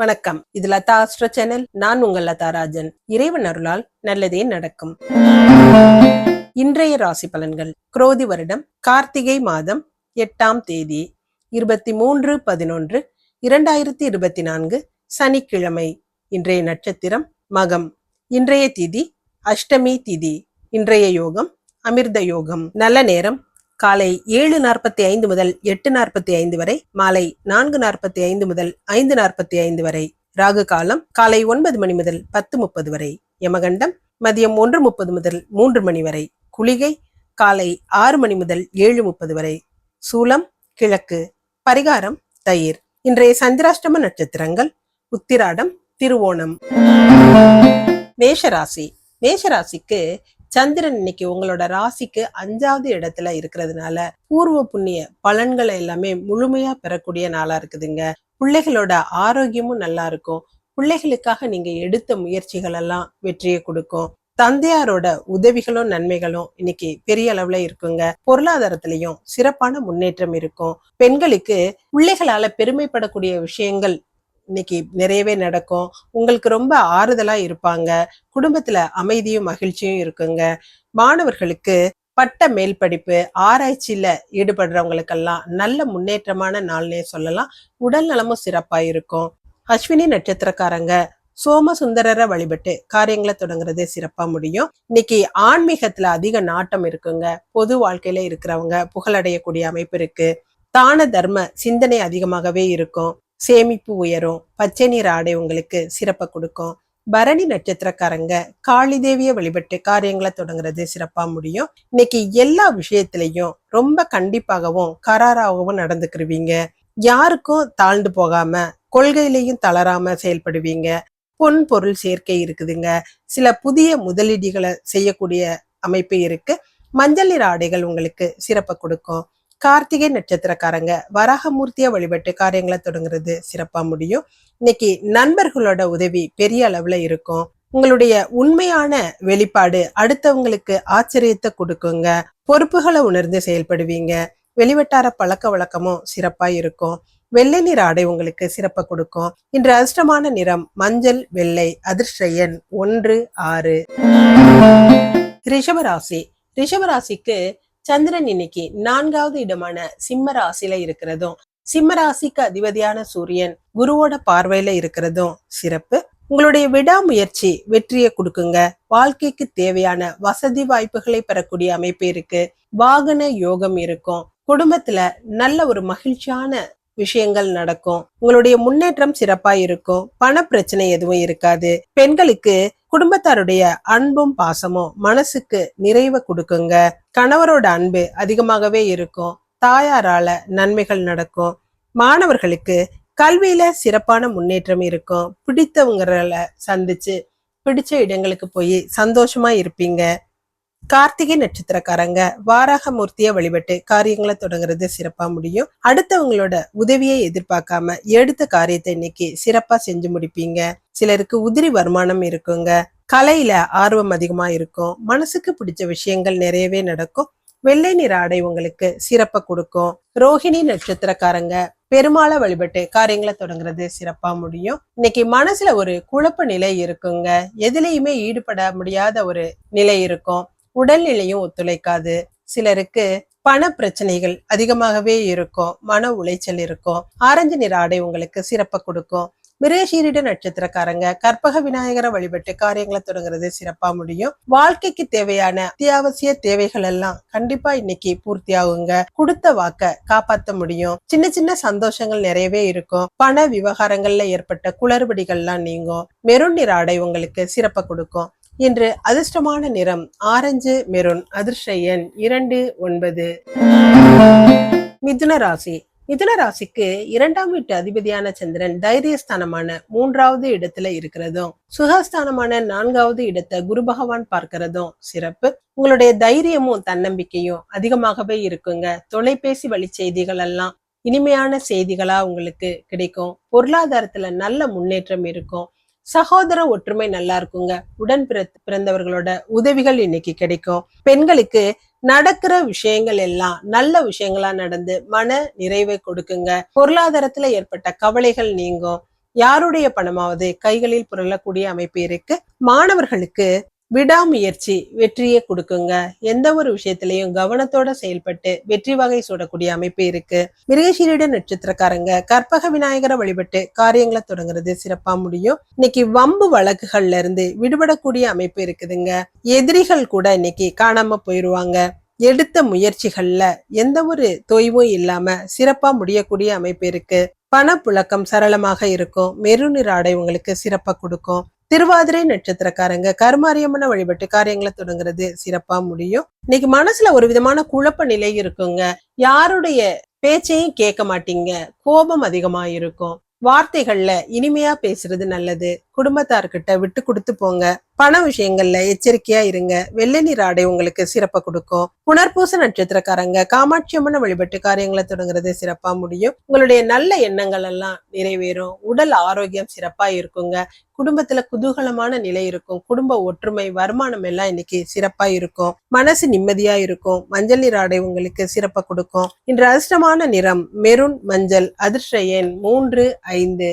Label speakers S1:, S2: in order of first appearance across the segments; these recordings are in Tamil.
S1: வணக்கம் இது லதா அஸ்ட்ரோ சேனல் நான் உங்கள் லதா ராஜன் இறைவன் அருளால் நல்லதே நடக்கும் இன்றைய ராசி பலன்கள் குரோதி வருடம் கார்த்திகை மாதம் எட்டாம் தேதி இருபத்தி மூன்று பதினொன்று இரண்டாயிரத்தி இருபத்தி நான்கு சனிக்கிழமை இன்றைய நட்சத்திரம் மகம் இன்றைய திதி அஷ்டமி திதி இன்றைய யோகம் அமிர்த யோகம் நல்ல நேரம் காலை ஏழு நாற்பத்தி ஐந்து முதல் எட்டு நாற்பத்தி ஐந்து வரை மாலை நான்கு நாற்பத்தி ஐந்து முதல் ஐந்து நாற்பத்தி ஐந்து வரை ராகு காலம் காலை ஒன்பது மணி முதல் பத்து முப்பது வரை யமகண்டம் மதியம் ஒன்று முப்பது முதல் மூன்று மணி வரை குளிகை காலை ஆறு மணி முதல் ஏழு முப்பது வரை சூலம் கிழக்கு பரிகாரம் தயிர் இன்றைய சந்திராஷ்டம நட்சத்திரங்கள் உத்திராடம் திருவோணம் மேஷராசி மேஷராசிக்கு சந்திரன் இன்னைக்கு உங்களோட ராசிக்கு அஞ்சாவது இடத்துல இருக்கிறதுனால பூர்வ புண்ணிய பலன்களை எல்லாமே முழுமையா பெறக்கூடிய நாளா இருக்குதுங்க பிள்ளைகளோட ஆரோக்கியமும் நல்லா இருக்கும் பிள்ளைகளுக்காக நீங்க எடுத்த முயற்சிகள் எல்லாம் வெற்றியை கொடுக்கும் தந்தையாரோட உதவிகளும் நன்மைகளும் இன்னைக்கு பெரிய அளவுல இருக்குங்க பொருளாதாரத்திலையும் சிறப்பான முன்னேற்றம் இருக்கும் பெண்களுக்கு பிள்ளைகளால பெருமைப்படக்கூடிய விஷயங்கள் இன்னைக்கு நிறையவே நடக்கும் உங்களுக்கு ரொம்ப ஆறுதலா இருப்பாங்க குடும்பத்துல அமைதியும் மகிழ்ச்சியும் இருக்குங்க மாணவர்களுக்கு பட்ட மேல் படிப்பு ஆராய்ச்சியில ஈடுபடுறவங்களுக்கெல்லாம் நல்ல முன்னேற்றமான நாள்னே சொல்லலாம் உடல் நலமும் சிறப்பா இருக்கும் அஸ்வினி நட்சத்திரக்காரங்க சோம வழிபட்டு காரியங்களை தொடங்குறது சிறப்பா முடியும் இன்னைக்கு ஆன்மீகத்துல அதிக நாட்டம் இருக்குங்க பொது வாழ்க்கையில இருக்கிறவங்க புகழடையக்கூடிய அமைப்பு இருக்கு தான தர்ம சிந்தனை அதிகமாகவே இருக்கும் சேமிப்பு உயரும் பச்சை நீர் ஆடை உங்களுக்கு சிறப்பை கொடுக்கும் பரணி நட்சத்திரக்காரங்க காளி தேவிய வழிபட்டு காரியங்களை தொடங்குறது சிறப்பா முடியும் இன்னைக்கு எல்லா விஷயத்திலையும் ரொம்ப கண்டிப்பாகவும் கராராகவும் நடந்துக்கிருவீங்க யாருக்கும் தாழ்ந்து போகாம கொள்கையிலையும் தளராம செயல்படுவீங்க பொன் பொருள் சேர்க்கை இருக்குதுங்க சில புதிய முதலீடுகளை செய்யக்கூடிய அமைப்பு இருக்கு மஞ்சள் நீர் ஆடைகள் உங்களுக்கு சிறப்பை கொடுக்கும் கார்த்திகை நட்சத்திரக்காரங்க வராகமூர்த்தியை வழிபட்டு காரியங்களை தொடங்குறது சிறப்பாக முடியும் இன்னைக்கு நண்பர்களோட உதவி பெரிய அளவில் இருக்கும் உங்களுடைய உண்மையான வெளிப்பாடு அடுத்தவங்களுக்கு ஆச்சரியத்தை கொடுக்குங்க பொறுப்புகளை உணர்ந்து செயல்படுவீங்க வெளிவட்டார பழக்க வழக்கமும் சிறப்பா இருக்கும் வெள்ளை நிற ஆடை உங்களுக்கு சிறப்பை கொடுக்கும் இன்று அதிர்ஷ்டமான நிறம் மஞ்சள் வெள்ளை அதிர்ஷ்ட எண் ஒன்று ஆறு ரிஷபராசி ரிஷபராசிக்கு சந்திரன் இன்னைக்கு நான்காவது இடமான சிம்ம ராசியில இருக்கிறதும் சிம்ம ராசிக்கு அதிபதியான சூரியன் குருவோட பார்வையில இருக்கிறதும் சிறப்பு உங்களுடைய விடாமுயற்சி வெற்றியை கொடுக்குங்க வாழ்க்கைக்கு தேவையான வசதி வாய்ப்புகளை பெறக்கூடிய அமைப்பு இருக்கு வாகன யோகம் இருக்கும் குடும்பத்துல நல்ல ஒரு மகிழ்ச்சியான விஷயங்கள் நடக்கும் உங்களுடைய முன்னேற்றம் சிறப்பா இருக்கும் பண பிரச்சனை எதுவும் இருக்காது பெண்களுக்கு குடும்பத்தாருடைய அன்பும் பாசமும் மனசுக்கு நிறைவை கொடுக்குங்க கணவரோட அன்பு அதிகமாகவே இருக்கும் தாயாரால நன்மைகள் நடக்கும் மாணவர்களுக்கு கல்வியில சிறப்பான முன்னேற்றம் இருக்கும் பிடித்தவங்கள சந்திச்சு பிடிச்ச இடங்களுக்கு போய் சந்தோஷமா இருப்பீங்க கார்த்திகை நட்சத்திரக்காரங்க வாராக மூர்த்தியை வழிபட்டு காரியங்களை தொடங்குறது சிறப்பா முடியும் அடுத்தவங்களோட உதவியை எதிர்பார்க்காம எடுத்த காரியத்தை இன்னைக்கு சிறப்பா செஞ்சு முடிப்பீங்க சிலருக்கு உதிரி வருமானம் இருக்குங்க கலையில ஆர்வம் அதிகமா இருக்கும் மனசுக்கு பிடிச்ச விஷயங்கள் நிறையவே நடக்கும் வெள்ளை நிற ஆடை உங்களுக்கு சிறப்ப கொடுக்கும் ரோஹிணி நட்சத்திரக்காரங்க பெருமாளை வழிபட்டு காரியங்களை தொடங்குறது சிறப்பா முடியும் இன்னைக்கு மனசுல ஒரு குழப்ப நிலை இருக்குங்க எதுலையுமே ஈடுபட முடியாத ஒரு நிலை இருக்கும் உடல்நிலையும் ஒத்துழைக்காது சிலருக்கு பண பிரச்சனைகள் அதிகமாகவே இருக்கும் மன உளைச்சல் இருக்கும் ஆரஞ்சு நிற ஆடை உங்களுக்கு சிறப்பை கொடுக்கும் மிரேஷீரிட நட்சத்திரக்காரங்க கற்பக விநாயகரை வழிபட்டு காரியங்களை தொடங்குறது சிறப்பா முடியும் வாழ்க்கைக்கு தேவையான அத்தியாவசிய தேவைகள் எல்லாம் கண்டிப்பா இன்னைக்கு பூர்த்தி ஆகுங்க கொடுத்த வாக்க காப்பாத்த முடியும் சின்ன சின்ன சந்தோஷங்கள் நிறையவே இருக்கும் பண விவகாரங்கள்ல ஏற்பட்ட குளறுபடிகள் எல்லாம் நீங்கும் மெருன் நிற ஆடை உங்களுக்கு சிறப்பை கொடுக்கும் இன்று அதிர்ஷ்டமான நிறம் ஆரஞ்சு மெருன் அதிர்ஷ்ட எண் இரண்டு ஒன்பது மிதுன ராசி மிதுன ராசிக்கு இரண்டாம் வீட்டு அதிபதியான சந்திரன் தைரியஸ்தானமான மூன்றாவது இடத்துல இருக்கிறதும் சுகஸ்தானமான நான்காவது இடத்தை குரு பகவான் பார்க்கிறதும் சிறப்பு உங்களுடைய தைரியமும் தன்னம்பிக்கையும் அதிகமாகவே இருக்குங்க தொலைபேசி வழி செய்திகள் எல்லாம் இனிமையான செய்திகளா உங்களுக்கு கிடைக்கும் பொருளாதாரத்துல நல்ல முன்னேற்றம் இருக்கும் சகோதர ஒற்றுமை நல்லா இருக்குங்க உடன் பிறந்தவர்களோட உதவிகள் இன்னைக்கு கிடைக்கும் பெண்களுக்கு நடக்கிற விஷயங்கள் எல்லாம் நல்ல விஷயங்களா நடந்து மன நிறைவை கொடுக்குங்க பொருளாதாரத்துல ஏற்பட்ட கவலைகள் நீங்கும் யாருடைய பணமாவது கைகளில் புரளக்கூடிய அமைப்பு இருக்கு மாணவர்களுக்கு விடாமுயற்சி வெற்றியை கொடுக்குங்க எந்த ஒரு விஷயத்திலையும் கவனத்தோட செயல்பட்டு வெற்றி வகை சூடக்கூடிய அமைப்பு இருக்கு மிருகசீரிட நட்சத்திரக்காரங்க கற்பக விநாயகரை வழிபட்டு காரியங்களை தொடங்குறது சிறப்பா முடியும் இன்னைக்கு வம்பு வழக்குகள்ல இருந்து விடுபடக்கூடிய அமைப்பு இருக்குதுங்க எதிரிகள் கூட இன்னைக்கு காணாம போயிருவாங்க எடுத்த முயற்சிகள்ல எந்த ஒரு தொய்வும் இல்லாம சிறப்பா முடியக்கூடிய அமைப்பு இருக்கு பணப்புழக்கம் சரளமாக இருக்கும் மெருநிற உங்களுக்கு சிறப்பாக கொடுக்கும் திருவாதிரை நட்சத்திரக்காரங்க கருமாரியம்மனை வழிபட்டு காரியங்களை தொடங்குறது சிறப்பா முடியும் இன்னைக்கு மனசுல ஒரு விதமான குழப்ப நிலை இருக்குங்க யாருடைய பேச்சையும் கேட்க மாட்டீங்க கோபம் அதிகமா இருக்கும் வார்த்தைகள்ல இனிமையா பேசுறது நல்லது குடும்பத்தார்கிட்ட விட்டு கொடுத்து போங்க பண விஷயங்கள்ல எச்சரிக்கையா இருங்க வெள்ளை நீர் ஆடை உங்களுக்கு சிறப்பா கொடுக்கும் புனர்பூச நட்சத்திரக்காரங்க காமாட்சி அம்மனை வழிபட்டு காரியங்களை தொடங்குறது சிறப்பா முடியும் உங்களுடைய நல்ல எண்ணங்கள் எல்லாம் நிறைவேறும் உடல் ஆரோக்கியம் சிறப்பா இருக்குங்க குடும்பத்துல குதூகலமான நிலை இருக்கும் குடும்ப ஒற்றுமை வருமானம் எல்லாம் இன்னைக்கு சிறப்பா இருக்கும் மனசு நிம்மதியா இருக்கும் மஞ்சள் நீர் ஆடை உங்களுக்கு சிறப்பா கொடுக்கும் இன்று அதிர்ஷ்டமான நிறம் மெருன் மஞ்சள் அதிர்ஷ்ட எண் மூன்று ஐந்து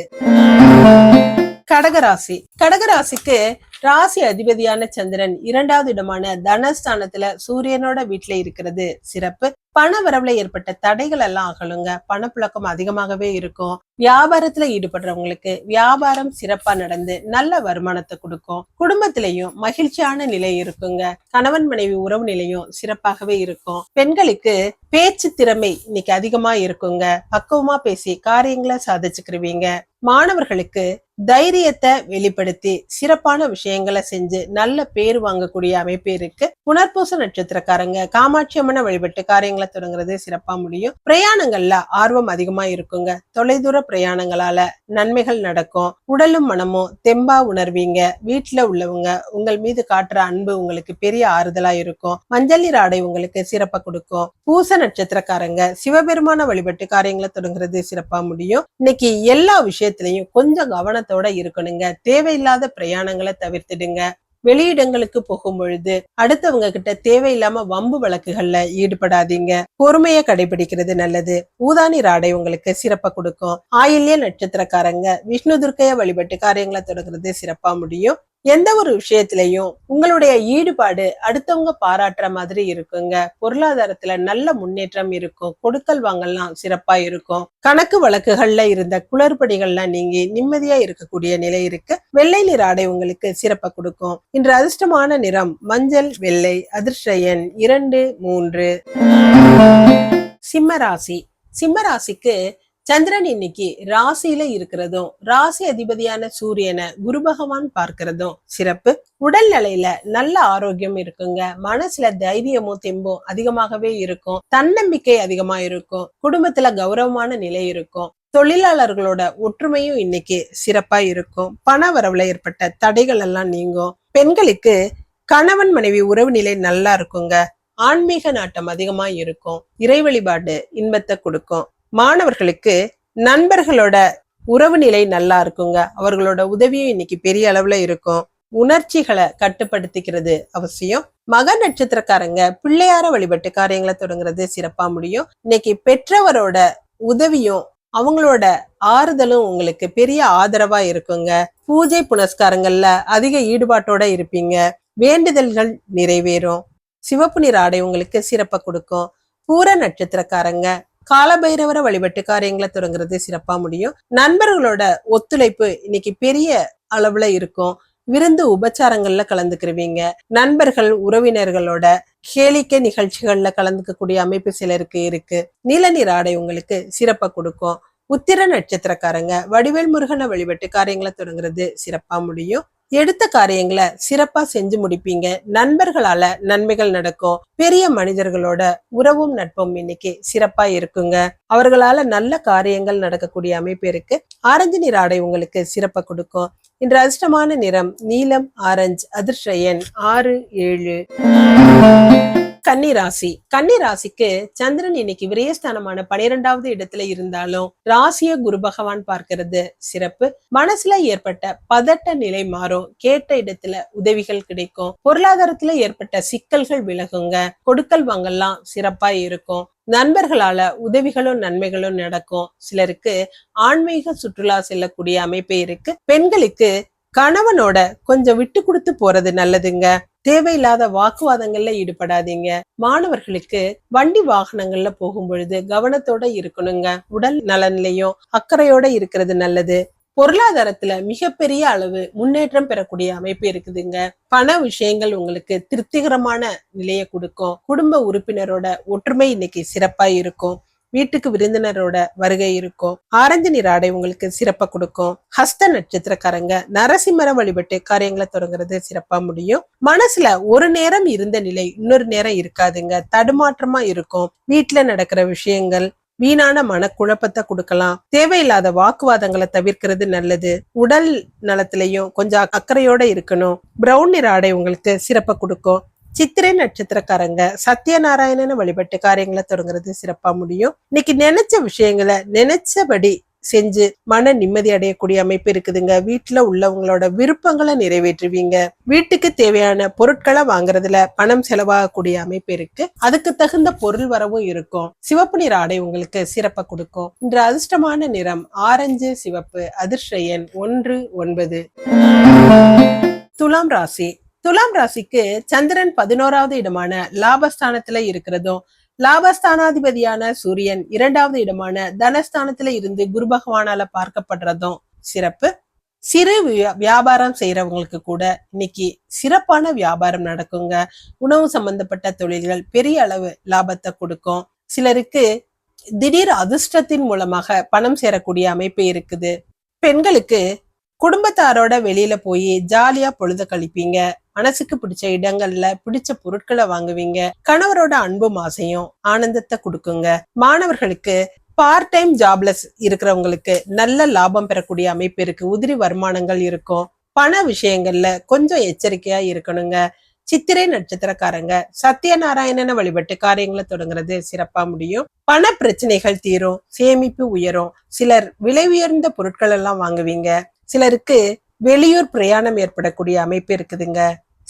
S1: கடகராசி கடகராசிக்கு ராசி அதிபதியான சந்திரன் இரண்டாவது இடமான தனஸ்தானத்துல சூரியனோட வீட்டுல இருக்கிறது சிறப்பு பண வரவுல ஏற்பட்ட தடைகள் எல்லாம் அகலுங்க பணப்புழக்கம் அதிகமாகவே இருக்கும் வியாபாரத்துல ஈடுபடுறவங்களுக்கு வியாபாரம் சிறப்பா நடந்து நல்ல வருமானத்தை கொடுக்கும் குடும்பத்திலையும் மகிழ்ச்சியான நிலை இருக்குங்க கணவன் மனைவி உறவு நிலையும் சிறப்பாகவே இருக்கும் பெண்களுக்கு பேச்சு திறமை இன்னைக்கு அதிகமா இருக்குங்க பக்குவமா பேசி காரியங்களை சாதிச்சுக்கிருவீங்க மாணவர்களுக்கு தைரியத்தை வெளிப்படுத்தி சிறப்பான விஷயங்களை செஞ்சு நல்ல பேர் வாங்கக்கூடிய அமைப்பு இருக்கு புனர்பூச நட்சத்திரக்காரங்க காமாட்சி அம்மனை வழிபட்டு காரியங்களை தொடங்குறது சிறப்பா முடியும் பிரயாணங்கள்ல ஆர்வம் அதிகமா இருக்குங்க தொலைதூர பிரயாணங்களால நன்மைகள் நடக்கும் உடலும் மனமும் தெம்பா உணர்வீங்க வீட்டுல உள்ளவங்க உங்கள் மீது காட்டுற அன்பு உங்களுக்கு பெரிய ஆறுதலா இருக்கும் மஞ்சள் ஆடை உங்களுக்கு சிறப்பா கொடுக்கும் பூச நட்சத்திரக்காரங்க சிவபெருமான வழிபட்டு காரியங்களை தொடங்குறது சிறப்பா முடியும் இன்னைக்கு எல்லா விஷயத்திலையும் கொஞ்சம் கவனத்தை கவனத்தோட இருக்கணுங்க தேவையில்லாத பிரயாணங்களை தவிர்த்துடுங்க வெளியிடங்களுக்கு போகும் பொழுது அடுத்தவங்க கிட்ட தேவையில்லாம வம்பு வழக்குகள்ல ஈடுபடாதீங்க பொறுமையை கடைபிடிக்கிறது நல்லது ஊதானி ராடை உங்களுக்கு சிறப்பா கொடுக்கும் ஆயில்ய நட்சத்திரக்காரங்க விஷ்ணு துர்க்கைய வழிபட்டு காரியங்களை தொடங்குறது சிறப்பா முடியும் எந்த ஒரு விஷயத்திலையும் உங்களுடைய ஈடுபாடு அடுத்தவங்க பாராட்டுற மாதிரி இருக்குங்க பொருளாதாரத்துல நல்ல முன்னேற்றம் இருக்கும் கொடுக்கல் வாங்கல்லாம் சிறப்பா இருக்கும் கணக்கு வழக்குகள்ல இருந்த குளறுபடிகள்லாம் நீங்கி நிம்மதியா இருக்கக்கூடிய நிலை இருக்கு வெள்ளை நிற ஆடை உங்களுக்கு சிறப்பை கொடுக்கும் இன்று அதிர்ஷ்டமான நிறம் மஞ்சள் வெள்ளை அதிர்ஷ்ட எண் இரண்டு மூன்று சிம்மராசி சிம்மராசிக்கு சந்திரன் இன்னைக்கு ராசியில இருக்கிறதும் ராசி அதிபதியான சூரியனை குரு பகவான் பார்க்கிறதும் சிறப்பு உடல் நிலையில நல்ல ஆரோக்கியம் இருக்குங்க மனசுல தைரியமும் தெம்பும் அதிகமாகவே இருக்கும் தன்னம்பிக்கை அதிகமா இருக்கும் குடும்பத்துல கௌரவமான நிலை இருக்கும் தொழிலாளர்களோட ஒற்றுமையும் இன்னைக்கு சிறப்பா இருக்கும் பண வரவுல ஏற்பட்ட தடைகள் எல்லாம் நீங்கும் பெண்களுக்கு கணவன் மனைவி உறவு நிலை நல்லா இருக்குங்க ஆன்மீக நாட்டம் அதிகமா இருக்கும் இறை வழிபாடு இன்பத்தை கொடுக்கும் மாணவர்களுக்கு நண்பர்களோட உறவு நிலை நல்லா இருக்குங்க அவர்களோட உதவியும் இன்னைக்கு பெரிய அளவுல இருக்கும் உணர்ச்சிகளை கட்டுப்படுத்திக்கிறது அவசியம் மக நட்சத்திரக்காரங்க பிள்ளையார வழிபட்டு காரியங்களை தொடங்குறது சிறப்பா முடியும் இன்னைக்கு பெற்றவரோட உதவியும் அவங்களோட ஆறுதலும் உங்களுக்கு பெரிய ஆதரவா இருக்குங்க பூஜை புனஸ்காரங்கள்ல அதிக ஈடுபாட்டோட இருப்பீங்க வேண்டுதல்கள் நிறைவேறும் சிவப்பு நிற ஆடை உங்களுக்கு சிறப்பை கொடுக்கும் பூர நட்சத்திரக்காரங்க காலபைரவரை வழிபட்டு காரியங்களை தொடங்குறது சிறப்பா முடியும் நண்பர்களோட ஒத்துழைப்பு இன்னைக்கு பெரிய அளவுல இருக்கும் விருந்து உபச்சாரங்கள்ல கலந்துக்கிருவீங்க நண்பர்கள் உறவினர்களோட கேளிக்கை நிகழ்ச்சிகள்ல கலந்துக்கக்கூடிய அமைப்பு சிலருக்கு இருக்கு நிலநீர் நீர் ஆடை உங்களுக்கு சிறப்பா கொடுக்கும் உத்திர நட்சத்திரக்காரங்க வடிவேல் முருகனை வழிபட்டு காரியங்களை தொடங்குறது சிறப்பா முடியும் எடுத்த காரியங்களை சிறப்பா செஞ்சு முடிப்பீங்க நண்பர்களால நன்மைகள் நடக்கும் பெரிய மனிதர்களோட உறவும் நட்பும் இன்னைக்கு சிறப்பா இருக்குங்க அவர்களால நல்ல காரியங்கள் நடக்கக்கூடிய அமைப்பு இருக்கு ஆரஞ்சு நிற ஆடை உங்களுக்கு சிறப்பா கொடுக்கும் இன்று அதிர்ஷ்டமான நிறம் நீலம் ஆரஞ்சு அதிர்ஷ்ட எண் ஆறு ஏழு கன்னி ராசி கன்னி ராசிக்கு சந்திரன் இன்னைக்கு விரயஸ்தானமான பனிரெண்டாவது இடத்துல இருந்தாலும் ராசிய குரு பகவான் பார்க்கிறது சிறப்பு மனசுல ஏற்பட்ட பதட்ட நிலை மாறும் கேட்ட இடத்துல உதவிகள் கிடைக்கும் பொருளாதாரத்துல ஏற்பட்ட சிக்கல்கள் விலகுங்க கொடுக்கல் வாங்கல்லாம் சிறப்பா இருக்கும் நண்பர்களால உதவிகளும் நன்மைகளும் நடக்கும் சிலருக்கு ஆன்மீக சுற்றுலா செல்லக்கூடிய அமைப்பு இருக்கு பெண்களுக்கு கணவனோட கொஞ்சம் விட்டு கொடுத்து போறது நல்லதுங்க தேவையில்லாத வாக்குவாதங்கள்ல ஈடுபடாதீங்க மாணவர்களுக்கு வண்டி வாகனங்கள்ல போகும் பொழுது கவனத்தோட இருக்கணுங்க உடல் நலன்லயும் அக்கறையோட இருக்கிறது நல்லது பொருளாதாரத்துல மிகப்பெரிய அளவு முன்னேற்றம் பெறக்கூடிய அமைப்பு இருக்குதுங்க பண விஷயங்கள் உங்களுக்கு திருப்திகரமான நிலையை கொடுக்கும் குடும்ப உறுப்பினரோட ஒற்றுமை இன்னைக்கு சிறப்பா இருக்கும் வீட்டுக்கு விருந்தினரோட வருகை இருக்கும் ஆரஞ்சு நீர் ஆடை உங்களுக்கு சிறப்பா கொடுக்கும் ஹஸ்த நட்சத்திரக்காரங்க நரசிம்மரம் வழிபட்டு காரியங்களை தொடங்குறது சிறப்பா முடியும் மனசுல ஒரு நேரம் இருந்த நிலை இன்னொரு நேரம் இருக்காதுங்க தடுமாற்றமா இருக்கும் வீட்டுல நடக்கிற விஷயங்கள் வீணான மனக்குழப்பத்தை கொடுக்கலாம் தேவையில்லாத வாக்குவாதங்களை தவிர்க்கிறது நல்லது உடல் நலத்திலையும் கொஞ்சம் அக்கறையோட இருக்கணும் பிரவுன் நிற ஆடை உங்களுக்கு சிறப்பை கொடுக்கும் சித்திரை நட்சத்திரக்காரங்க சத்தியநாராயணனை வழிபட்டு காரியங்களை தொடங்குறது சிறப்பா முடியும் இன்னைக்கு நினைச்ச விஷயங்களை நினைச்சபடி செஞ்சு மன நிம்மதி அடையக்கூடிய அமைப்பு இருக்குதுங்க வீட்டுல உள்ளவங்களோட விருப்பங்களை நிறைவேற்றுவீங்க வீட்டுக்கு தேவையான பொருட்களை வாங்குறதுல பணம் செலவாகக்கூடிய அமைப்பு இருக்கு அதுக்கு தகுந்த பொருள் வரவும் இருக்கும் சிவப்பு நிற ஆடை உங்களுக்கு சிறப்பை கொடுக்கும் இன்று அதிர்ஷ்டமான நிறம் ஆரஞ்சு சிவப்பு எண் ஒன்று ஒன்பது துலாம் ராசி துலாம் ராசிக்கு சந்திரன் பதினோராவது இடமான லாபஸ்தானத்துல இருக்கிறதும் லாபஸ்தானாதிபதியான சூரியன் இரண்டாவது இடமான தனஸ்தானத்துல இருந்து குரு பகவானால பார்க்கப்படுறதும் சிறப்பு சிறு வியாபாரம் செய்யறவங்களுக்கு கூட இன்னைக்கு சிறப்பான வியாபாரம் நடக்குங்க உணவு சம்பந்தப்பட்ட தொழில்கள் பெரிய அளவு லாபத்தை கொடுக்கும் சிலருக்கு திடீர் அதிர்ஷ்டத்தின் மூலமாக பணம் சேரக்கூடிய அமைப்பு இருக்குது பெண்களுக்கு குடும்பத்தாரோட வெளியில போய் ஜாலியா பொழுத கழிப்பீங்க மனசுக்கு பிடிச்ச இடங்கள்ல பிடிச்ச பொருட்களை வாங்குவீங்க கணவரோட அன்பும் ஆசையும் ஆனந்தத்தை கொடுக்குங்க மாணவர்களுக்கு பார்ட் டைம் ஜாப்லெஸ் இருக்கிறவங்களுக்கு நல்ல லாபம் பெறக்கூடிய அமைப்பு இருக்கு உதிரி வருமானங்கள் இருக்கும் பண விஷயங்கள்ல கொஞ்சம் எச்சரிக்கையா இருக்கணுங்க சித்திரை நட்சத்திரக்காரங்க சத்யநாராயணனை வழிபட்டு காரியங்களை தொடங்குறது சிறப்பா முடியும் பண பிரச்சனைகள் தீரும் சேமிப்பு உயரும் சிலர் விலை உயர்ந்த பொருட்கள் எல்லாம் வாங்குவீங்க சிலருக்கு வெளியூர் பிரயாணம் ஏற்படக்கூடிய அமைப்பு இருக்குதுங்க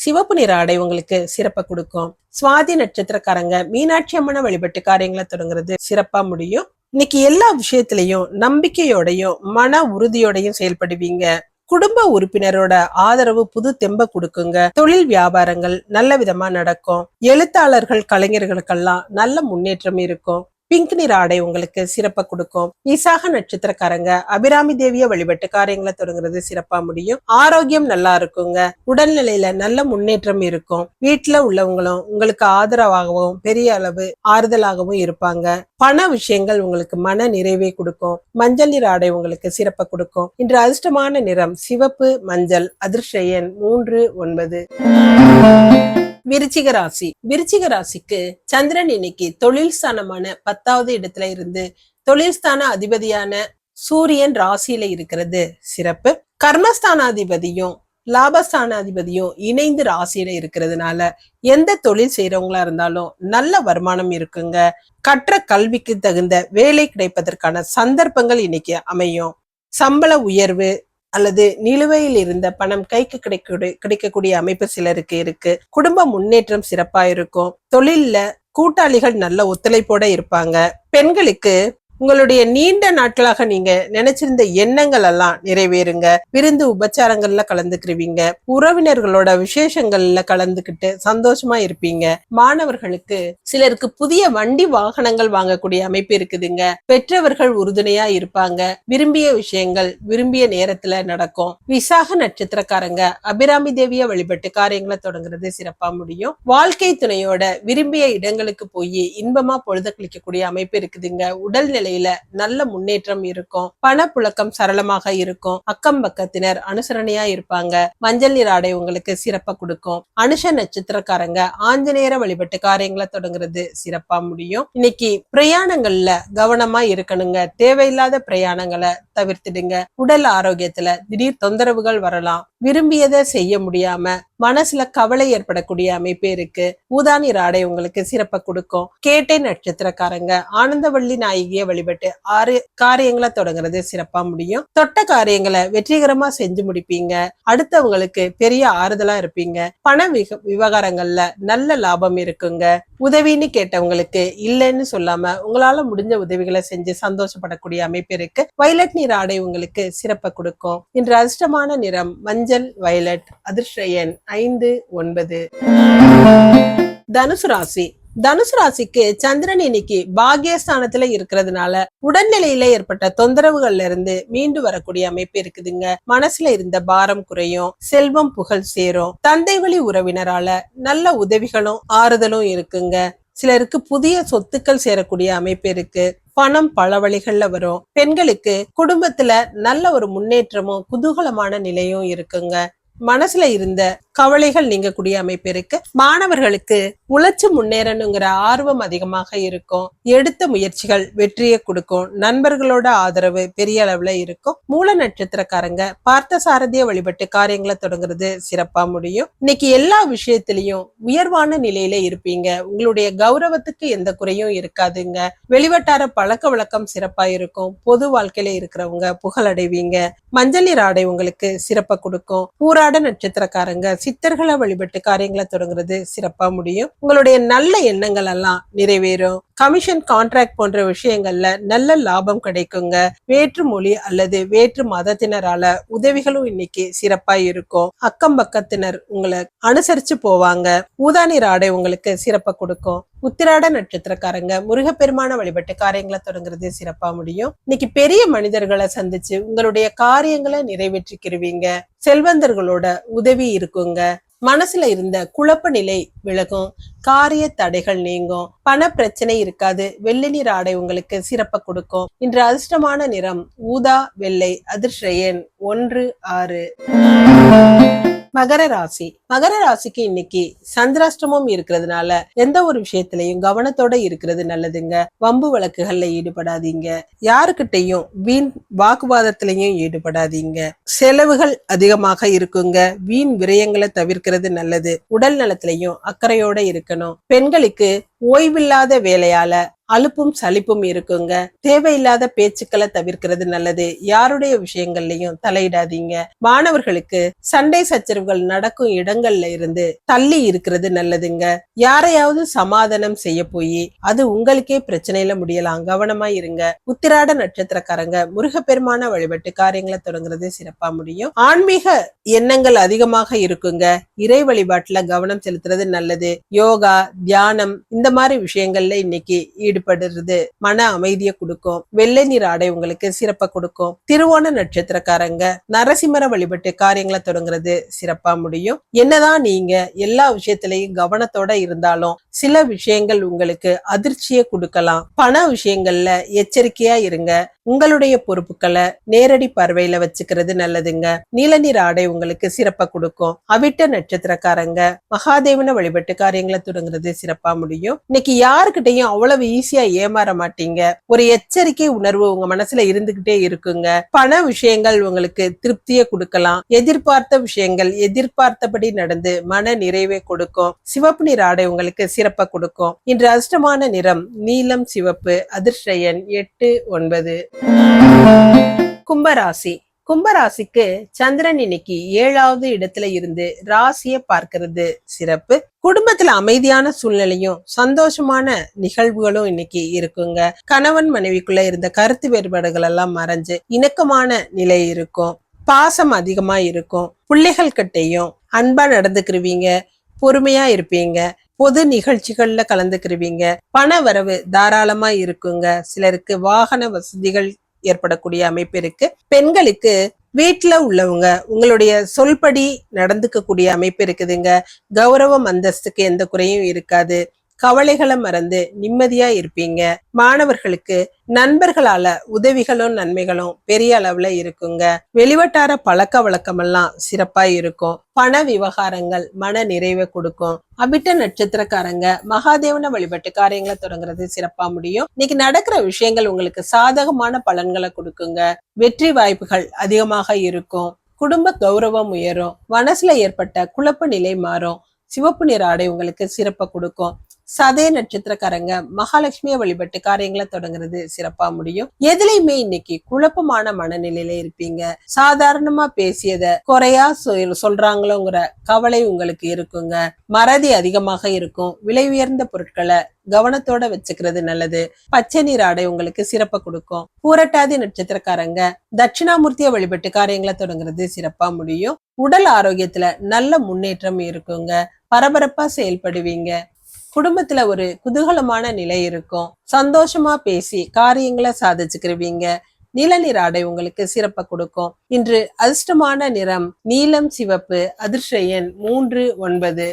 S1: சிவப்பு நிற ஆடை உங்களுக்கு சிறப்பை கொடுக்கும் சுவாதி நட்சத்திரக்காரங்க மீனாட்சி அம்மனை வழிபட்டு காரியங்களை தொடங்குறது சிறப்பா முடியும் இன்னைக்கு எல்லா விஷயத்திலையும் நம்பிக்கையோடையும் மன உறுதியோடையும் செயல்படுவீங்க குடும்ப உறுப்பினரோட ஆதரவு புது தெம்ப கொடுக்குங்க தொழில் வியாபாரங்கள் நல்ல விதமா நடக்கும் எழுத்தாளர்கள் கலைஞர்களுக்கெல்லாம் நல்ல முன்னேற்றம் இருக்கும் பிங்க் நிற ஆடை உங்களுக்கு சிறப்பை கொடுக்கும் விசாக நட்சத்திரக்காரங்க அபிராமி தேவிய வழிபட்டு காரியங்களை தொடங்குறது சிறப்பா முடியும் ஆரோக்கியம் நல்லா இருக்குங்க உடல்நிலையில நல்ல முன்னேற்றம் இருக்கும் வீட்டுல உள்ளவங்களும் உங்களுக்கு ஆதரவாகவும் பெரிய அளவு ஆறுதலாகவும் இருப்பாங்க பண விஷயங்கள் உங்களுக்கு மன நிறைவே கொடுக்கும் மஞ்சள் நிற ஆடை உங்களுக்கு சிறப்பை கொடுக்கும் இன்று அதிர்ஷ்டமான நிறம் சிவப்பு மஞ்சள் அதிர்ஷ்ட எண் மூன்று ஒன்பது விருச்சிக ராசி விருச்சிக ராசிக்கு சந்திரன் இன்னைக்கு தொழில் ஸ்தானமான பத்தாவது இடத்துல இருந்து தொழில் ஸ்தான அதிபதியான சூரியன் ராசியில இருக்கிறது சிறப்பு கர்மஸ்தானாதிபதியும் லாபஸ்தானாதிபதியும் இணைந்து ராசியில இருக்கிறதுனால எந்த தொழில் செய்யறவங்களா இருந்தாலும் நல்ல வருமானம் இருக்குங்க கற்ற கல்விக்கு தகுந்த வேலை கிடைப்பதற்கான சந்தர்ப்பங்கள் இன்னைக்கு அமையும் சம்பள உயர்வு அல்லது நிலுவையில் இருந்த பணம் கைக்கு கிடைக்கக்கூடிய கிடைக்கக்கூடிய அமைப்பு சிலருக்கு இருக்கு குடும்ப முன்னேற்றம் சிறப்பா இருக்கும் தொழில்ல கூட்டாளிகள் நல்ல ஒத்துழைப்போட இருப்பாங்க பெண்களுக்கு உங்களுடைய நீண்ட நாட்களாக நீங்க நினைச்சிருந்த எண்ணங்கள் எல்லாம் நிறைவேறுங்க விருந்து உபச்சாரங்கள்ல கலந்துக்கிருவீங்க உறவினர்களோட விசேஷங்கள்ல கலந்துக்கிட்டு சந்தோஷமா இருப்பீங்க மாணவர்களுக்கு சிலருக்கு புதிய வண்டி வாகனங்கள் வாங்கக்கூடிய அமைப்பு இருக்குதுங்க பெற்றவர்கள் உறுதுணையா இருப்பாங்க விரும்பிய விஷயங்கள் விரும்பிய நேரத்துல நடக்கும் விசாக நட்சத்திரக்காரங்க அபிராமி தேவிய வழிபட்டு காரியங்களை தொடங்குறது சிறப்பா முடியும் வாழ்க்கை துணையோட விரும்பிய இடங்களுக்கு போய் இன்பமா பொழுது கழிக்கக்கூடிய அமைப்பு இருக்குதுங்க உடல்நிலை வேலையில நல்ல முன்னேற்றம் இருக்கும் பணப்புழக்கம் சரளமாக இருக்கும் அக்கம் பக்கத்தினர் அனுசரணையா இருப்பாங்க மஞ்சள் நீர் ஆடை உங்களுக்கு சிறப்பா கொடுக்கும் அனுஷ நட்சத்திரக்காரங்க ஆஞ்சநேயர வழிபட்டு காரியங்களை தொடங்குறது சிறப்பா முடியும் இன்னைக்கு பிரயாணங்கள்ல கவனமா இருக்கணுங்க தேவையில்லாத பிரயாணங்களை தவிர்த்துடுங்க உடல் ஆரோக்கியத்துல திடீர் தொந்தரவுகள் வரலாம் விரும்பியதை செய்ய முடியாம மனசுல கவலை ஏற்படக்கூடிய அமைப்பு இருக்கு ஊதாணி ராடை உங்களுக்கு சிறப்பை கொடுக்கும் கேட்டை நட்சத்திரக்காரங்க ஆனந்தவள்ளி நாயகியை வழிபட்டு ஆறு காரியங்களை தொடங்குறது சிறப்பா முடியும் தொட்ட காரியங்களை வெற்றிகரமா செஞ்சு முடிப்பீங்க அடுத்தவங்களுக்கு பெரிய ஆறுதலா இருப்பீங்க பண விவகாரங்கள்ல நல்ல லாபம் இருக்குங்க உதவின்னு கேட்டவங்களுக்கு இல்லைன்னு சொல்லாம உங்களால முடிஞ்ச உதவிகளை செஞ்சு சந்தோஷப்படக்கூடிய அமைப்பு இருக்கு வயலட் நீர் ஆடை உங்களுக்கு சிறப்பை கொடுக்கும் இன்று அதிர்ஷ்டமான நிறம் மஞ்சள் வயலட் அதிர்ஷ்டன் ஐந்து ஒன்பது தனுசு ராசி தனுசு ராசிக்கு சந்திரன் இன்னைக்கு பாகியஸ்தானத்துல இருக்கிறதுனால உடல்நிலையில ஏற்பட்ட தொந்தரவுகள்ல இருந்து மீண்டு வரக்கூடிய அமைப்பு இருக்குதுங்க மனசுல இருந்த பாரம் குறையும் செல்வம் புகழ் சேரும் தந்தை வழி உறவினரால நல்ல உதவிகளும் ஆறுதலும் இருக்குங்க சிலருக்கு புதிய சொத்துக்கள் சேரக்கூடிய அமைப்பு இருக்கு பணம் பல வழிகள்ல வரும் பெண்களுக்கு குடும்பத்துல நல்ல ஒரு முன்னேற்றமும் குதூகலமான நிலையும் இருக்குங்க மனசுல இருந்த கவலைகள் நீங்கக்கூடிய அமைப்பு இருக்கு மாணவர்களுக்கு உழைச்சு முன்னேறணுங்கிற ஆர்வம் அதிகமாக இருக்கும் எடுத்த முயற்சிகள் வெற்றியை கொடுக்கும் நண்பர்களோட ஆதரவு பெரிய அளவுல இருக்கும் மூல நட்சத்திரக்காரங்க பார்த்த சாரதிய வழிபட்டு காரியங்களை தொடங்குறது சிறப்பா முடியும் இன்னைக்கு எல்லா விஷயத்திலையும் உயர்வான நிலையில இருப்பீங்க உங்களுடைய கௌரவத்துக்கு எந்த குறையும் இருக்காதுங்க வெளிவட்டார பழக்க வழக்கம் சிறப்பா இருக்கும் பொது வாழ்க்கையில இருக்கிறவங்க புகழடைவீங்க மஞ்சள் நீர் ஆடை உங்களுக்கு சிறப்பா கொடுக்கும் பூரா உத்திராட நட்சத்திரக்காரங்க சித்தர்களை வழிபட்டு காரியங்களை தொடங்குறது சிறப்பா முடியும் உங்களுடைய நல்ல எண்ணங்கள் எல்லாம் நிறைவேறும் கமிஷன் கான்ட்ராக்ட் போன்ற விஷயங்கள்ல நல்ல லாபம் கிடைக்குங்க வேற்று மொழி அல்லது வேற்று மதத்தினரால உதவிகளும் இன்னைக்கு சிறப்பா இருக்கும் அக்கம் பக்கத்தினர் உங்களை அனுசரிச்சு போவாங்க ஊதானிர் ஆடை உங்களுக்கு சிறப்பை கொடுக்கும் உத்திராட நட்சத்திரக்காரங்க முருகப்பெருமான வழிபட்டு காரியங்களை தொடங்குறது சிறப்பா முடியும் இன்னைக்கு பெரிய மனிதர்களை சந்திச்சு உங்களுடைய காரியங்களை நிறைவேற்றிக்கிருவீங்க செல்வந்தர்களோட உதவி இருக்குங்க மனசுல இருந்த குழப்ப நிலை விலகும் காரிய தடைகள் நீங்கும் பண பிரச்சனை இருக்காது வெள்ளி நிற ஆடை உங்களுக்கு சிறப்ப கொடுக்கும் இன்று அதிர்ஷ்டமான நிறம் ஊதா வெள்ளை அதிர்ஷ்ட எண் ஒன்று ஆறு மகர ராசி மகர ராசிக்கு இன்னைக்கு சந்திராஷ்டமும் இருக்கிறதுனால எந்த ஒரு விஷயத்திலையும் கவனத்தோட இருக்கிறது நல்லதுங்க வம்பு வழக்குகள்ல ஈடுபடாதீங்க யாருக்கிட்டையும் வீண் வாக்குவாதத்திலையும் ஈடுபடாதீங்க செலவுகள் அதிகமாக இருக்குங்க வீண் விரயங்களை தவிர்க்கிறது நல்லது உடல் நலத்திலையும் அக்கறையோட இருக்கணும் பெண்களுக்கு ஓய்வில்லாத வேலையால அலுப்பும் சலிப்பும் இருக்குங்க தேவையில்லாத பேச்சுக்களை தவிர்க்கிறது நல்லது யாருடைய விஷயங்கள்லயும் தலையிடாதீங்க மாணவர்களுக்கு சண்டை சச்சரவுகள் நடக்கும் இடங்கள்ல இருந்து தள்ளி இருக்கிறது நல்லதுங்க யாரையாவது சமாதானம் செய்ய போய் அது உங்களுக்கே பிரச்சனையில முடியலாம் கவனமா இருங்க உத்திராட நட்சத்திரக்காரங்க முருகப்பெருமான வழிபட்டு காரியங்களை தொடங்குறது சிறப்பா முடியும் ஆன்மீக எண்ணங்கள் அதிகமாக இருக்குங்க இறை வழிபாட்டுல கவனம் செலுத்துறது நல்லது யோகா தியானம் இந்த மாதிரி விஷயங்கள்ல இன்னைக்கு ஈடுபடுறது மன அமைதியை கொடுக்கும் வெள்ளை நீர் ஆடை உங்களுக்கு சிறப்பை கொடுக்கும் திருவோண நட்சத்திரக்காரங்க நரசிம்மர வழிபட்டு காரியங்களை தொடங்குறது சிறப்பா முடியும் என்னதான் நீங்க எல்லா விஷயத்திலையும் கவனத்தோட இருந்தாலும் சில விஷயங்கள் உங்களுக்கு அதிர்ச்சியை கொடுக்கலாம் பண விஷயங்கள்ல எச்சரிக்கையா இருங்க உங்களுடைய பொறுப்புகளை நேரடி பார்வையில வச்சுக்கிறது நல்லதுங்க நீலநீர் ஆடை உங்களுக்கு சிறப்பா கொடுக்கும் அவிட்ட நட்சத்திரக்காரங்க மகாதேவனை வழிபட்டு காரியங்களை தொடங்குறது சிறப்பா முடியும் இன்னைக்கு யாருக்கிட்டையும் அவ்வளவு ஈஸியா ஏமாற மாட்டீங்க ஒரு எச்சரிக்கை உணர்வு உங்க மனசுல இருந்துகிட்டே இருக்குங்க பண விஷயங்கள் உங்களுக்கு திருப்தியை கொடுக்கலாம் எதிர்பார்த்த விஷயங்கள் எதிர்பார்த்தபடி நடந்து மன நிறைவை கொடுக்கும் சிவப்பு நீர் ஆடை உங்களுக்கு சிறப்பா கொடுக்கும் இன்று அதிர்ஷ்டமான நிறம் நீலம் சிவப்பு அதிர்ஷ்ட எண் எட்டு ஒன்பது கும்பராசி கும்பராசிக்கு சந்திரன் இன்னைக்கு ஏழாவது இடத்துல இருந்து ராசிய பார்க்கிறது சிறப்பு குடும்பத்துல அமைதியான சூழ்நிலையும் சந்தோஷமான நிகழ்வுகளும் இன்னைக்கு இருக்குங்க கணவன் மனைவிக்குள்ள இருந்த கருத்து வேறுபாடுகள் எல்லாம் மறைஞ்சு இணக்கமான நிலை இருக்கும் பாசம் அதிகமா இருக்கும் பிள்ளைகள் கிட்டையும் அன்பா நடந்துக்கிருவீங்க பொறுமையா இருப்பீங்க பொது நிகழ்ச்சிகள்ல கலந்துக்கிருவீங்க பண வரவு தாராளமா இருக்குங்க சிலருக்கு வாகன வசதிகள் ஏற்படக்கூடிய அமைப்பு இருக்கு பெண்களுக்கு வீட்டுல உள்ளவங்க உங்களுடைய சொல்படி நடந்துக்க கூடிய அமைப்பு இருக்குதுங்க கௌரவம் அந்தஸ்துக்கு எந்த குறையும் இருக்காது கவலைகளை மறந்து நிம்மதியா இருப்பீங்க மாணவர்களுக்கு நண்பர்களால உதவிகளும் நன்மைகளும் பெரிய அளவுல இருக்குங்க வெளிவட்டார பழக்க வழக்கமெல்லாம் சிறப்பா இருக்கும் பண விவகாரங்கள் மன நிறைவை கொடுக்கும் அபிட்ட நட்சத்திரக்காரங்க மகாதேவனை வழிபட்டு காரியங்களை தொடங்குறது சிறப்பா முடியும் இன்னைக்கு நடக்கிற விஷயங்கள் உங்களுக்கு சாதகமான பலன்களை கொடுக்குங்க வெற்றி வாய்ப்புகள் அதிகமாக இருக்கும் குடும்ப கௌரவம் உயரும் மனசுல ஏற்பட்ட குழப்ப நிலை மாறும் சிவப்பு நிற ஆடை உங்களுக்கு சிறப்பை கொடுக்கும் சதய நட்சத்திரக்காரங்க மகாலட்சுமியை வழிபட்டு காரியங்களை தொடங்குறது சிறப்பா முடியும் எதுலையுமே இன்னைக்கு குழப்பமான மனநிலையில இருப்பீங்க சாதாரணமா பேசியத குறையா சொல்றாங்களோங்கிற கவலை உங்களுக்கு இருக்குங்க மறதி அதிகமாக இருக்கும் விலை உயர்ந்த பொருட்களை கவனத்தோட வச்சுக்கிறது நல்லது பச்சை நீர் ஆடை உங்களுக்கு சிறப்பை கொடுக்கும் பூரட்டாதி நட்சத்திரக்காரங்க தட்சிணாமூர்த்தியை வழிபட்டு காரியங்களை தொடங்குறது சிறப்பா முடியும் உடல் ஆரோக்கியத்துல நல்ல முன்னேற்றம் இருக்குங்க பரபரப்பா செயல்படுவீங்க குடும்பத்துல ஒரு குதூகலமான நிலை இருக்கும் சந்தோஷமா பேசி காரியங்களை சாதிச்சுக்கிருவீங்க ஆடை உங்களுக்கு சிறப்பை கொடுக்கும் இன்று அதிர்ஷ்டமான நிறம் நீலம் சிவப்பு அதிர்ஷயன் மூன்று ஒன்பது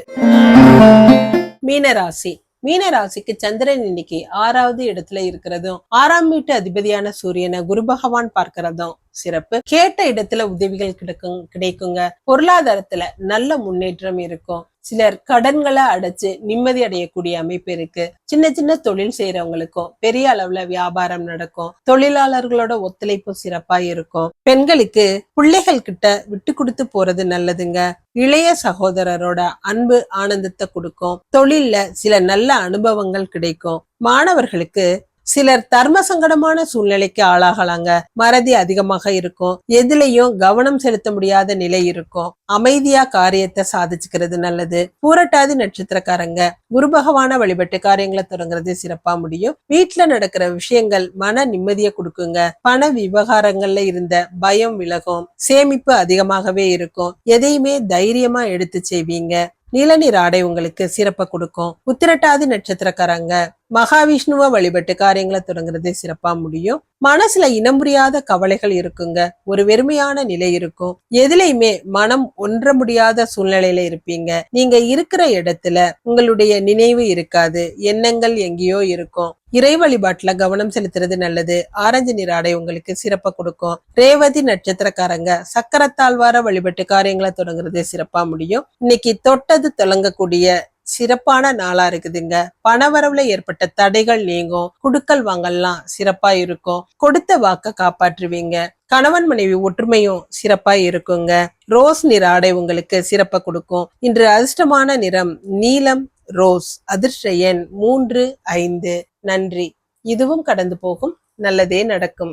S1: மீனராசி மீனராசிக்கு சந்திரன் இன்னைக்கு ஆறாவது இடத்துல இருக்கிறதும் ஆறாம் வீட்டு அதிபதியான சூரியனை குரு பகவான் பார்க்கிறதும் சிறப்பு கேட்ட இடத்துல உதவிகள் கிடைக்கும் கிடைக்குங்க பொருளாதாரத்துல நல்ல முன்னேற்றம் இருக்கும் சிலர் கடன்களை அடைச்சு நிம்மதி அடையக்கூடிய அமைப்பு இருக்கு சின்ன சின்ன தொழில் செய்யறவங்களுக்கும் பெரிய அளவுல வியாபாரம் நடக்கும் தொழிலாளர்களோட ஒத்துழைப்பு சிறப்பா இருக்கும் பெண்களுக்கு பிள்ளைகள் கிட்ட விட்டு கொடுத்து போறது நல்லதுங்க இளைய சகோதரரோட அன்பு ஆனந்தத்தை கொடுக்கும் தொழில்ல சில நல்ல அனுபவங்கள் கிடைக்கும் மாணவர்களுக்கு சிலர் தர்ம சங்கடமான சூழ்நிலைக்கு ஆளாகலாங்க மறதி அதிகமாக இருக்கும் எதுலையும் கவனம் செலுத்த முடியாத நிலை இருக்கும் அமைதியா காரியத்தை சாதிச்சுக்கிறது நல்லது பூரட்டாதி நட்சத்திரக்காரங்க குரு பகவான வழிபட்டு காரியங்களை தொடங்குறது சிறப்பா முடியும் வீட்டுல நடக்கிற விஷயங்கள் மன நிம்மதியை கொடுக்குங்க பண விவகாரங்கள்ல இருந்த பயம் விலகும் சேமிப்பு அதிகமாகவே இருக்கும் எதையுமே தைரியமா எடுத்து செய்வீங்க நிலநீர் ஆடை உங்களுக்கு சிறப்பை கொடுக்கும் உத்திரட்டாதி நட்சத்திரக்காரங்க மகாவிஷ்ணுவை வழிபட்டு காரியங்களை தொடங்குறதே சிறப்பா முடியும் மனசுல இனம் புரியாத கவலைகள் இருக்குங்க ஒரு வெறுமையான நிலை இருக்கும் எதுலையுமே மனம் ஒன்ற முடியாத சூழ்நிலையில இருப்பீங்க நீங்க இருக்கிற இடத்துல உங்களுடைய நினைவு இருக்காது எண்ணங்கள் எங்கேயோ இருக்கும் இறை வழிபாட்டுல கவனம் செலுத்துறது நல்லது ஆரஞ்சு நீராடை உங்களுக்கு சிறப்ப கொடுக்கும் ரேவதி நட்சத்திரக்காரங்க சக்கரத்தாழ்வார வழிபட்டு காரியங்களை தொடங்குறதே சிறப்பா முடியும் இன்னைக்கு தொட்டது தொடங்கக்கூடிய சிறப்பான நாளா இருக்குதுங்க பணவரவுல ஏற்பட்ட தடைகள் நீங்கும் குடுக்கல் வாங்கல்லாம் சிறப்பா இருக்கும் கொடுத்த வாக்க காப்பாற்றுவீங்க கணவன் மனைவி ஒற்றுமையும் சிறப்பா இருக்குங்க ரோஸ் நிற ஆடை உங்களுக்கு சிறப்ப கொடுக்கும் இன்று அதிர்ஷ்டமான நிறம் நீலம் ரோஸ் அதிர்ஷ்ட எண் மூன்று ஐந்து நன்றி இதுவும் கடந்து போகும் நல்லதே நடக்கும்